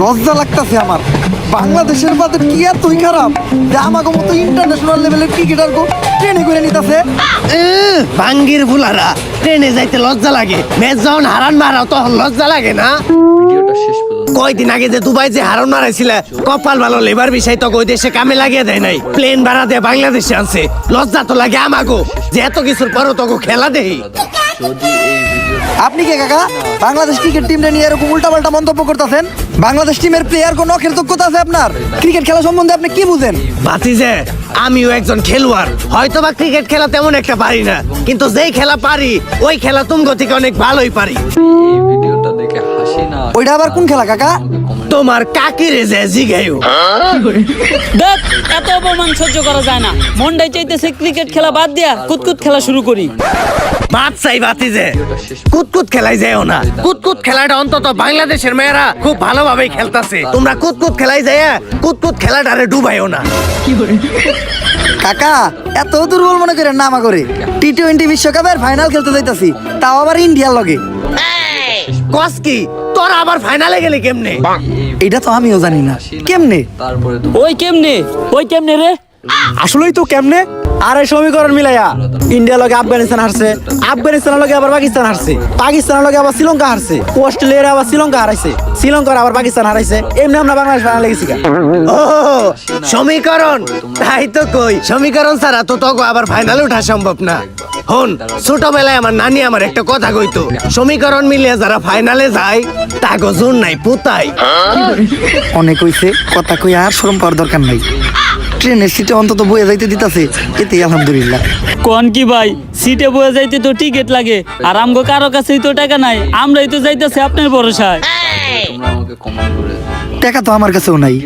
লজ্জা লাগতাছে আমার। বাংলাদেশের বাদে কি এতই খারাপ যে আমাকে মতো ইন্টারন্যাশনাল লেভেলের ক্রিকেটার গো ট্রেনে করে নিতেছে? ভাঙ্গির ফুলারা ট্রেনে যাইতে লজ্জা লাগে। ম্যাচ যখন হারান মারাও তখন লজ্জা লাগে না? ভিডিওটা শেষ কয়দিন আগে যে দুবাই যে হারান মারাইছিল কপাল ভালো লেবার বিষয় তো ওই দেশে কামে লাগিয়ে দেয় নাই। প্লেন ভাড়া দিয়ে বাংলাদেশে আনছে। লজ্জা তো লাগে আমাগো যে এত কিছুর পরও তোকে খেলা দেই। যদি এই আপনি কে কাকা? বাংলাদেশ ক্রিকেট টিমটা নিয়ে এরকম উল্টাপাল্টা মন্তব্য করতেছেন? বাংলাদেশ টিমের প্লেয়ার কোনো কৃতজ্ঞতা আছে আপনার? ক্রিকেট খেলা সম্বন্ধে আপনি কি বুঝেন? ভাতিজে আমিও একজন খেলোয়াড়। হয়তো বা ক্রিকেট খেলা তেমন একটা পারি না কিন্তু যেই খেলা পারি ওই খেলা তুমগো থেকে অনেক ভালোই পারি। ভিডিওটা দেখে হাসি না ওইটা আবার কোন খেলা কাকা? তোমার কাকিরে যে জিগাইও। দেখ এত অপমান সহ্য করা যায় না। মনটাই চাইতেছে ক্রিকেট খেলা বাদ দিয়া কুতকুত খেলা শুরু করি। বাদ চাই বাতিজে ভিডিওটা কুতকুত খেলাই যাও না। কুতকুত খেলাটা অন্তত বাংলাদেশের মেয়েরা খুব ভালোভাবেই খেলতাছে। তোমরা কুতকুত খেলাই যায় কুতকুত খেলাটারে ডুবাইও না। কাকা এত দুর্বল মনে করেন না আমা করে। টি টোয়েন্টি বিশ্বকাপের ফাইনাল খেলতে যাইতাছি তাও আবার ইন্ডিয়ার লগে। কস কি? তোরা আবার ফাইনালে গেলি কেমনে? এটা তো আমিও জানি না। কেমনে? ওই কেমনে? ওই কেমনে রে? আসলেই তো কেমনে? আর এই সমীকরণ মিলাইয়া ইন্ডিয়া লগে আফগানিস্তান হারছে। আফগানিস্তানের লগে আবার পাকিস্তান হারছে। পাকিস্তানের লগে আবার শ্রীলঙ্কা হারছে। অস্ট্রেলিয়ার আবার শ্রীলঙ্কা হারাইছে। শ্রীলঙ্কার আবার পাকিস্তান হারাইছে। এমনি আমরা বাংলাদেশ ফাইনালে গেছি গা। ও সমীকরণ? তাই তো কই। সমীকরণ ছাড়া তো তোকে আবার ফাইনালে ওঠা সম্ভব না। হন ছোটবেলায় আমার নানি আমার একটা কথা কইতো সমীকরণ মিলিয়ে যারা ফাইনালে যায় তাগো জোর নাই পুতাই। অনেক হইছে কথা কই আর শরম পাওয়ার দরকার নাই। ট্রেনের সিটে অন্তত বয়ে যাইতে দিতাছে এতেই আলহামদুলিল্লাহ। কোন কি ভাই সিটে বয়ে যাইতে তো টিকিট লাগে আর আমগো কারও কাছেই তো টাকা নাই আমরাই তো যাইতেছি আপনার ভরসায়। তোমরা আমাকে কমেন্ট করে টাকা তো আমার কাছেও নাই।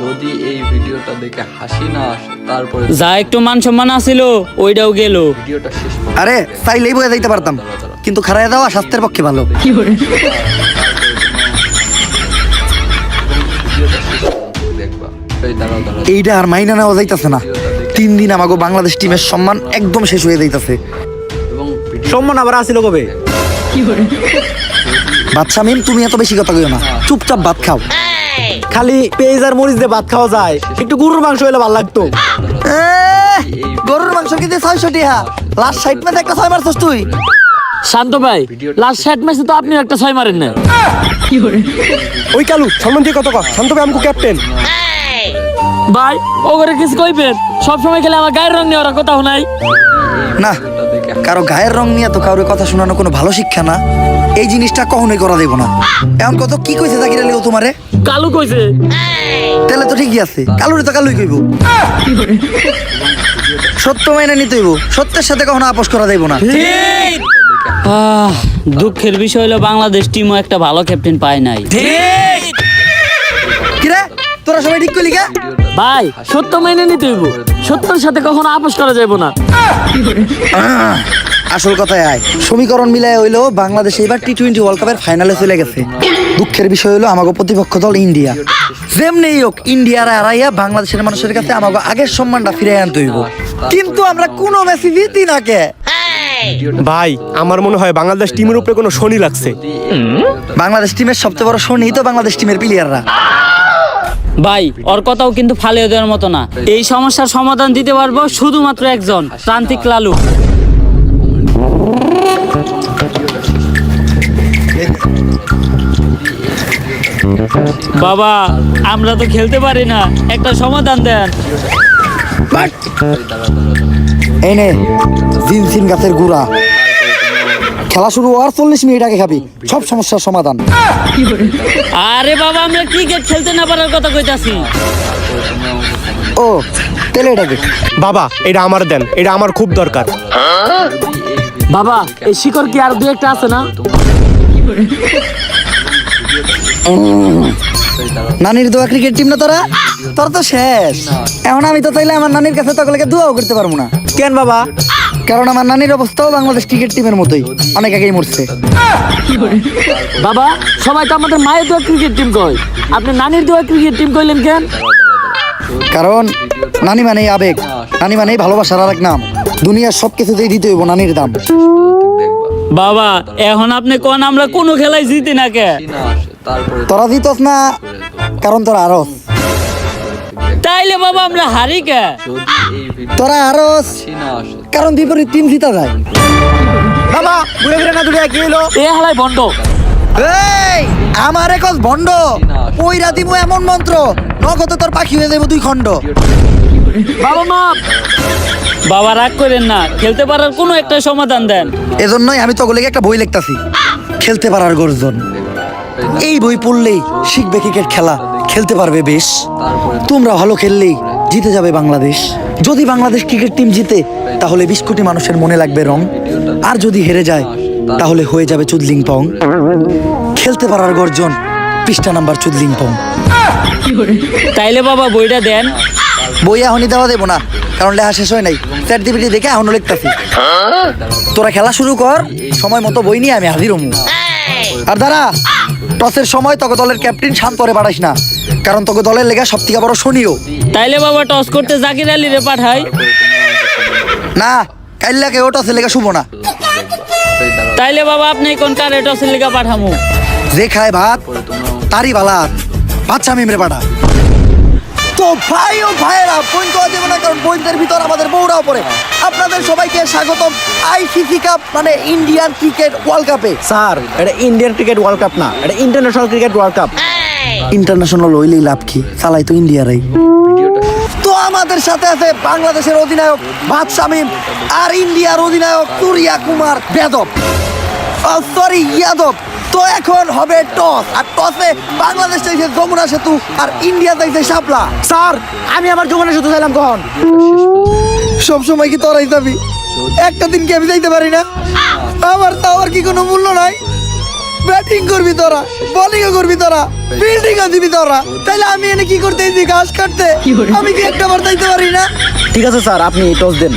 যদি এই ভিডিওটা দেখে হাসি না আসে তারপরে যা একটু মান সম্মান আছিল ওইটাও গেল। ভিডিওটা শেষ আরে চাইলেই বয়ে যাইতে পারতাম কিন্তু খারাই দেওয়া স্বাস্থ্যের পক্ষে ভালো। ভিডিওটা এইটা আর মাইনা নেওয়া যাইতাছে না। তিন দিন আমাকে বাংলাদেশ টিমের সম্মান একদম শেষ হয়ে যাইতাছে। সম্মান আবার আসিল কবে? বাচ্চা মিম তুমি এত বেশি কথা কইও না। চুপচাপ ভাত খাও। খালি পেঁয়াজ আর মরিচ দিয়ে ভাত খাওয়া যায়। একটু গরুর মাংস হলে ভালো লাগতো। গরুর মাংস কিন্তু ছয়শো টিহা? লাস্ট সাইড ম্যাচে একটা ছয় মারছস তুই। শান্ত ভাই লাস্ট ষাট ম্যাচে তো আপনি একটা ছয় মারেন না। ওই কালু সম্মান দিয়ে কত কর শান্ত ভাই আমাকে ক্যাপ্টেন ভাই ও করে কিছু কইবেন? সবসময় খেলে আমার গায়ের রং নেওয়ার কথা নাই না কারও গায়ের রং নিয়ে তো কারোর কথা শোনানো কোনো ভালো শিক্ষা না। এই জিনিসটা কখনোই করা দেব না। এখন কত কি কইছে জাকির আলী ও তোমারে? কালু কইছে। তাহলে তো ঠিকই আছে। কালুরে তো কালুই কইব। সত্য মাইনে নিতে হইব। সত্যের সাথে কখনো আপোষ করা দেব না। আহ, দুঃখের বিষয় হলো বাংলাদেশ টিমও একটা ভালো ক্যাপ্টেন পায় নাই। কিরে তোরা সবাই ঠিক করলি কে? ভাই সত্য মেনে নিতে হইব। সত্যের সাথে কখনো আপোষ করা যাবে না। আসল কথায় আয়। সমীকরণ মিলায় হইল বাংলাদেশ এবার টি টোয়েন্টি ওয়ার্ল্ড কাপের ফাইনালে চলে গেছে। দুঃখের বিষয় হলো আমাকে প্রতিপক্ষ দল ইন্ডিয়া। যেমনি হোক ইন্ডিয়ার হারাইয়া বাংলাদেশের মানুষের কাছে আমাকে আগের সম্মানটা ফিরে আনতে হইব। কিন্তু আমরা কোনো ম্যাচই জিতি না কে? ভাই আমার মনে হয় বাংলাদেশ টিমের উপরে কোনো শনি লাগছে। বাংলাদেশ টিমের সবচেয়ে বড় শনি তো বাংলাদেশ টিমের প্লেয়াররা ভাই, ওর কথাও কিন্তু ফালিয়ে দেওয়ার মতো না। এই সমস্যার সমাধান দিতে পারব শুধুমাত্র একজন, প্রান্তিক লালু। বাবা, আমরা তো খেলতে পারি না। একটা সমাধান দেন। এই নে, জিনসিন গাছের গুড়া। খেলা শুরু হওয়ার চল্লিশ মিনিট আগে খাবি। সব সমস্যার সমাধান। আরে বাবা আমরা ক্রিকেট খেলতে না পারার কথা কইতাছি। ও তেলে এটাকে বাবা এটা আমার দেন এটা আমার খুব দরকার। বাবা এই শিকড় কি আর দু একটা আছে না? নানির দোয়া ক্রিকেট টিম না তোরা? তোর তো শেষ। এখন আমি তো চাইলে আমার নানির কাছে তকলেকে দোয়াও করতে পারব না। কেন বাবা? কারণ আমার নানির অবস্থাও বাংলাদেশ ক্রিকেট টিমের মতোই। অনেক আগেই মরছে। বাবা সবাই তো আমাদের মায়ের দোয়া ক্রিকেট টিম কয়। আপনি নানির দোয়া ক্রিকেট টিম কইলেন কেন? কারণ নানি মানেই আবেগ নানি মানেই ভালোবাসার আর এক নাম। দুনিয়ার সব কিছুতেই দিতে হইব নানির দাম। বাবা এখন আপনি কোন আমরা কোনো খেলায় জিতি না কে? তোরা জিতস না কারণ তোরা আরস। তাইলে বাবা আমরা হারি কে? তোরা আরস। কারণ বিপরীত টিম জিতা যায়। বাবা ঘুরে ফিরে না দূরে কি হইল এ হালাই বন্ধ। এই আমার একজ ভণ্ড পইরা দিমু এমন মন্ত্র নগদে তোর পাখি হয়ে যাব দুই খণ্ড। বাবা মা বাবা রাগ করেন না খেলতে পারার কোনো একটা সমাধান দেন। এজন্যই আমি তোগুলিকে একটা বই লিখতাছি খেলতে পারার গর্জন। এই বই পড়লেই শিখবে ক্রিকেট খেলা খেলতে পারবে বেশ। তোমরা ভালো খেললেই জিতে যাবে বাংলাদেশ। যদি বাংলাদেশ ক্রিকেট টিম জিতে তাহলে বিশ কোটি মানুষের মনে লাগবে রং। আর যদি হেরে যায় তাহলে হয়ে যাবে চুদলিং পং। খেলতে পারার গর্জন পৃষ্ঠা নাম্বার চুদলিং পং। তাইলে বাবা বইটা দেন। বই এখনই দেওয়া দেবো না কারণ লেখা শেষ হয় নাই। চ্যাট জিপিটি দেখে এখনও লিখতাছি। তোরা খেলা শুরু কর সময় মতো বই নিয়ে আমি হাজির হমু। আর দাঁড়া টসের সময় তোকে দলের ক্যাপ্টেন শান্ত করে পাঠাইস না কারণ তোকে দলের লেগা সব থেকে বড় শনিও। তাইলে বাবা টস করতে জাকির আলী রে পাঠাই। না কাইল্লাকে ও টসের লেগা শুভ না। তাইলে বাবা আপনি কোন কারে টসের লিগা পাঠামু? যে খায় ভাত তারই বালাত বাচ্চা মেমরে পাঠা তো ভাই ও ভাইয়েরা পয়েন্ট দেওয়া যাবে না কারণ পয়েন্টের ভিতর আমাদের বউরাও পড়ে। আপনাদের সবাইকে স্বাগতম আইসিসি কাপ মানে ইন্ডিয়ান ক্রিকেট ওয়ার্ল্ড কাপে। স্যার এটা ইন্ডিয়ান ক্রিকেট ওয়ার্ল্ড কাপ না এটা international cricket world cup. International হইলেই লাভ কি? চালাই তো ইন্ডিয়ারাই। তো আমাদের সাথে আছে বাংলাদেশের অধিনায়ক ভাত শামিম আর ইন্ডিয়ার অধিনায়ক তুরিয়া কুমার বেদব। সরি ইয়াদব। তো এখন হবে টস। আর টসে বাংলাদেশ চাইছে যমুনা সেতু আর ইন্ডিয়া চাইছে শাপলা। স্যার, আমি আমার যমুনা সেতু চাইলাম, কখন? সব সময় কি তোরাই যাবি? একটা দিন কি আমি যাইতে পারি না। আমার তো আর কি কোনো মূল্য নাই। ব্যাটিং করবি তোরা বোলিংও করবি তোরা ফিল্ডিংও দিবি তোরা। তাইলে আমি এনে কি করতে এসেছি ঘাস কাটতে? আমি কি একটা বার যাইতে পারি না? ঠিক আছে স্যার আপনি টস দেন।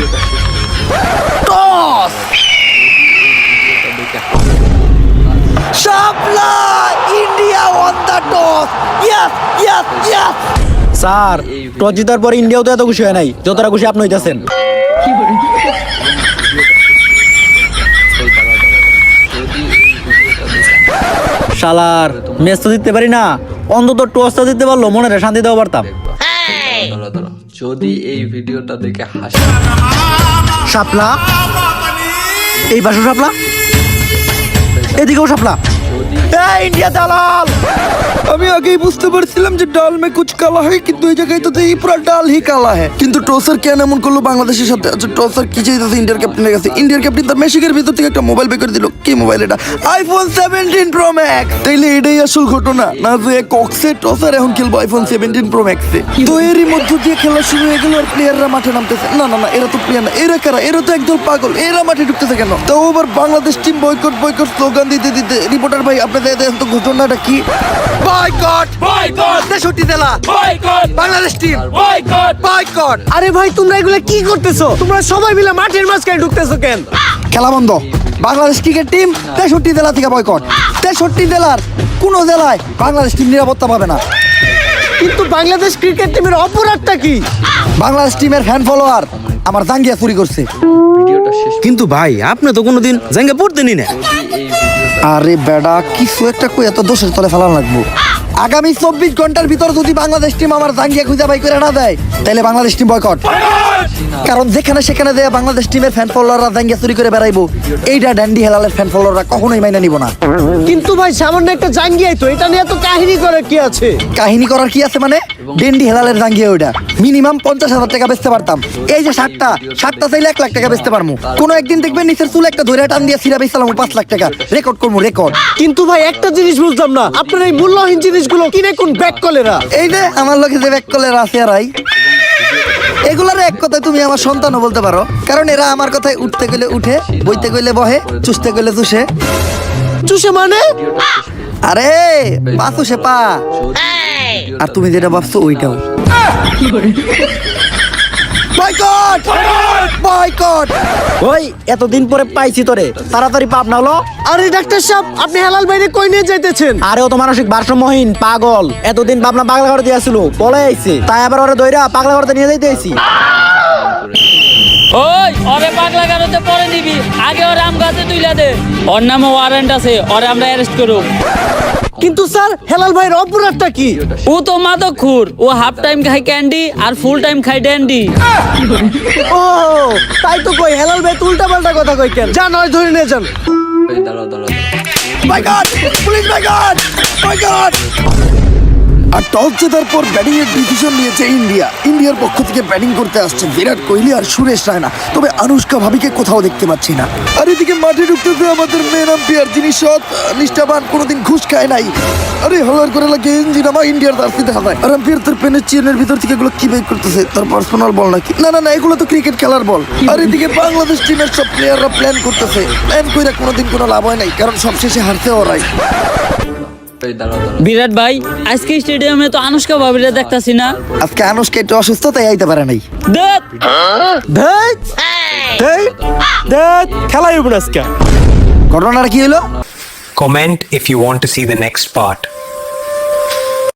Toss Shapla India won the toss yes yes yes sir toss জিতার পরে ইন্ডিয়াও তো এত খুশি হয় নাই যতটা খুশি আপনি হইতেছেন। শালার ম্যাচ তো জিততে পারি না অন্তত টসটা দিতে পারল মনে রে শান্তি দেওয়া পারতাম। যদি এই ভিডিওটা দেখে হাসি শাপলা এই পাশে শাপলা এদিকেও শাপলা ইন্ডিয়া দালাল। আমি আগেই বুঝতে পারছিলাম যে ডাল মে কুচ কালা হয় কিন্তু এই জায়গায় তো এই পুরো ডাল হি কালা হয় কিন্তু টসার কেন এমন করল বাংলাদেশের সাথে? আচ্ছা টসার কি চাইতেছে ইন্ডিয়ার ক্যাপ্টেনের কাছে? ইন্ডিয়ার ক্যাপ্টেন তার মেশিকের ভিতর থেকে একটা মোবাইল বের করে দিল। কি মোবাইল এটা? আইফোন সেভেন্টিন প্রো ম্যাক্স তাইলে এটাই আসল ঘটনা? না যে কক্সে টসার এখন খেলব আইফোন সেভেন্টিন প্রো ম্যাক্সে তো এরই মধ্য দিয়ে খেলা শুরু হয়ে গেল আর প্লেয়াররা মাঠে নামতেছে। না না না এরা তো প্লেয়ার না। এরা কারা? এরা তো একদম পাগল। এরা মাঠে ঢুকতেছে কেন? তো আবার Bangladesh team boycott boycott slogan দিতে দিতে রিপোর্টার ভাই আপনাদের দেখেন তো ঘটনাটা কি? Boycott! Boycott! দেলা boycott! Bangladesh team. Boycott! Boycott! আরে ভাই তোমরা এগুলা কি করতেছো? তোমরা সবাই মিলে মাঠের মাঝখানে ঢুকতেছো কেন? খেলা বন্ধ। বাংলাদেশ ক্রিকেট টিম তেষট্টি জেলা থেকে বয়কট। তেষট্টি জেলার কোনো জেলায় বাংলাদেশ টিম নিরাপত্তা পাবে না। কিন্তু বাংলাদেশ ক্রিকেট টিমের অপরাধটা কি বাংলাদেশ টিমের ফ্যান ফলোয়ার আমার জাঙ্গিয়া চুরি করছে কিন্তু ভাই আপনি তো কোনোদিন জাঙ্গে পড়তেনি না আরে বেডা কিছু একটা কই এত দোষের তলে ফেলা লাগবো আগামী চব্বিশ ঘণ্টার ভিতর যদি বাংলাদেশ টিম আমার জাঙ্গিয়া খুঁজে বাই করে না দেয় তাহলে বাংলাদেশ টিম বয়কট কারণ যেখানে সেখানে দেয় বাংলাদেশ টিমের ফ্যান ফলোয়াররা জাঙ্গিয়া চুরি করে বেড়াইবো এইটা ড্যান্ডি হেলালের ফ্যান ফলোয়াররা কখনোই মাইনে নিব না। কিন্তু ভাই সামান্য একটা জাঙ্গিয়াই তো এটা নিয়ে তো কাহিনী করে কি আছে? কাহিনী করার কি আছে মানে? ডেন্ডি হেলালের জাঙ্গিয়া ওইটা। মিনিমাম পঞ্চাশ হাজার টাকা বেচতে পারতাম। এই যে ষাটটা ষাটটা চাইলে এক লাখ টাকা বেচতে পারব কোনো একদিন দেখবেন নিচের চুল একটা ধরে টান দিয়ে সিরা বেচলাম পাঁচ লাখ টাকা। রেকর্ড করব রেকর্ড কিন্তু ভাই একটা জিনিস বুঝলাম না। আপনার এই মূল্যহীন জিনিসগুলো কিনে কোন ব্যাক কলেরা? এই যে আমার লোকে যে ব্যাক কলের আছে আর এগুলার এক কথায় তুমি আমার সন্তানও বলতে পারো। কারণ এরা আমার কথায় উঠতে গেলে উঠে বইতে গেলে বহে চুষতে গেলে চুষে। চুষে মানে? আরে পা চুষে পা। আর তুমি যেটা ভাবছ ওইটাও। বয়কট বয়কট ওই এতদিন পরে পাইছি তোরে। তাড়াতাড়ি পাপ না হলো আরে ডাক্তার সাহেব আপনি হেলাল বাইরে কই নিয়ে যাইতেছেন? আরে ও তো মানসিক ভারসাম্যহীন পাগল। এতদিন বাবনা পাগলা ঘরে দিয়েছিল বলে আইছে তাই আবার ওরা দইরা পাগলা ঘরে নিয়ে যাইতে আইছি। ওই ওরে পাগলা গারোতে পরে নিবি। আগে ওর আম গাছে তুইলা দে। ওর নামে ওয়ারেন্ট আছে ওরে আমরা অ্যারেস্ট করব কিন্তু স্যার হেলাল ভাইয়ের অপরাধটা কি? ও তো মাদক খুর ও হাফ টাইম খায় ক্যান্ডি আর ফুল টাইম খায় ড্যান্ডি ও তাই তো কই হেলাল ভাই উল্টা পাল্টা কথা কই কেন? যা নয় ধরে নিয়ে যান। দাঁড়াও দাঁড়াও। My god police my god my god R toss জেতার পর ব্যাটিং এর ডিসিশন নিয়েছে ইন্ডিয়া। ইন্ডিয়ার পক্ষ থেকে ব্যাটিং করতে আসছে বিরাট কোহলি আর সুরেশ রায়না। তবে আনুষ্কা ভাবিকে কোথাও দেখতে পাচ্ছি না। আর এদিকে মাঠে ঢুকতেছে আমাদের মেন আম্পায়ার যিনি সৎ, নিষ্ঠাবান, কোনোদিন ঘুষ খায় নাই। আরে, হলার করে লাগে ইঞ্জিন আমার ইন্ডিয়ার জার্সিতে হাজায় আর আম্পায়ার তোর পেনের চেনের ভিতর থেকে এগুলো কি বের করতেছে? তার পার্সোনাল বল নাকি? না না না, এগুলো তো ক্রিকেট খেলার বল আর এদিকে বাংলাদেশ টিমের সব প্লেয়াররা প্ল্যান করতেছে। প্ল্যান কইরা কোনোদিন কোনো লাভ হয় নাই, কারণ সবশেষে হারতে ওরাই। বিরাট ভাই আজকে স্টেডিয়ামে তো আনুষ্কা ভাবিরে দেখতাছি না। আজকে আনুষ্কা একটু অসুস্থ তাই আইতে পারে নাই। দেখ ধেত খেলাই আজকে। ঘটনাটা কি হলো? Comment if you want to see the next part.